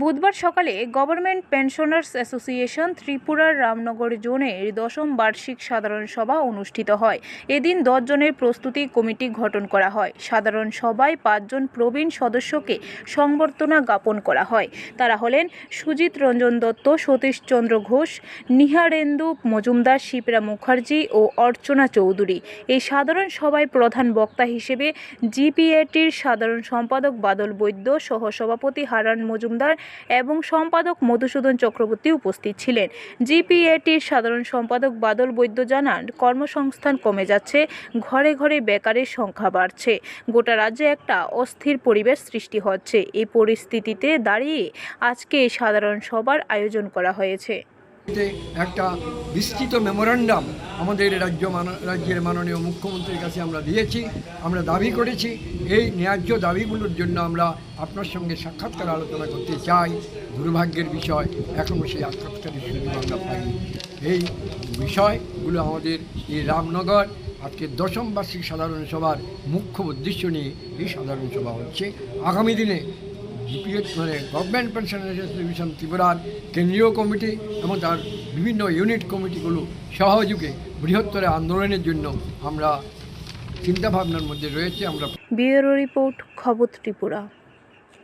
বুধবার সকালে government pensioners association ত্রিপুরার রামনগর জোনের দশম বার্ষিক সাধারণ সভা অনুষ্ঠিত হয়। এদিন দশ জনের প্রস্তুতি কমিটি গঠন করা হয়। সাধারণ সভায় পাঁচজন প্রবীণ সদস্যকে সংবর্ধনা জ্ঞাপন করা হয়। তারা হলেন সুজিত রঞ্জন দত্ত, সতীশ চন্দ্র ঘোষ নিহারেন্দু মজুমদার শিবরা মুখার্জি ও অর্চনা চৌধুরী। এই সাধারণ সভায় প্রধান বক্তা হিসেবে জিপিএটির সাধারণ সম্পাদক বাদল বৈদ্য, সহসভাপতি হারান মজুমদার এবং সম্পাদক মধুসূদন চক্রবর্তী উপস্থিত ছিলেন। জিপিএটির সাধারণ সম্পাদক বাদল বৈদ্য জানান, কর্মসংস্থান কমে যাচ্ছে, ঘরে ঘরে বেকারের সংখ্যা বাড়ছে। গোটা রাজ্যে একটা অস্থির পরিবেশ সৃষ্টি হচ্ছে। এই পরিস্থিতিতে দাঁড়িয়ে আজকে সাধারণ সভার আয়োজন করা হয়েছে। একটা বিস্তৃত মেমোরান্ডাম আমাদের রাজ্য রাজ্যের মাননীয় মুখ্যমন্ত্রীর কাছে আমরা দিয়েছি, আমরা দাবি করেছি। এই ন্যায্য দাবিগুলোর জন্য আমরা আপনার সঙ্গে সাক্ষাৎকার আলোচনা করতে চাই। দুর্ভাগ্যের বিষয় এখনও সেই সাক্ষাৎকারের সুযোগ আমরা পাইনি। এই বিষয়গুলো আমাদের এই রামনগর, আজকে দশম বার্ষিক সাধারণ সভার মুখ্য উদ্দেশ্য নিয়ে এই সাধারণ সভা হচ্ছে। আগামী দিনে জিপিএস মানে গভর্নমেন্ট পেনশন ডিভিশন ত্রিপুরার কেন্দ্রীয় কমিটি এবং তার বিভিন্ন ইউনিট কমিটিগুলো সহযোগে বৃহত্তর আন্দোলনের জন্য আমরা চিন্তাভাবনার মধ্যে রয়েছে, আমরা ব্যুরো রিপোর্ট, খবর ত্রিপুরা।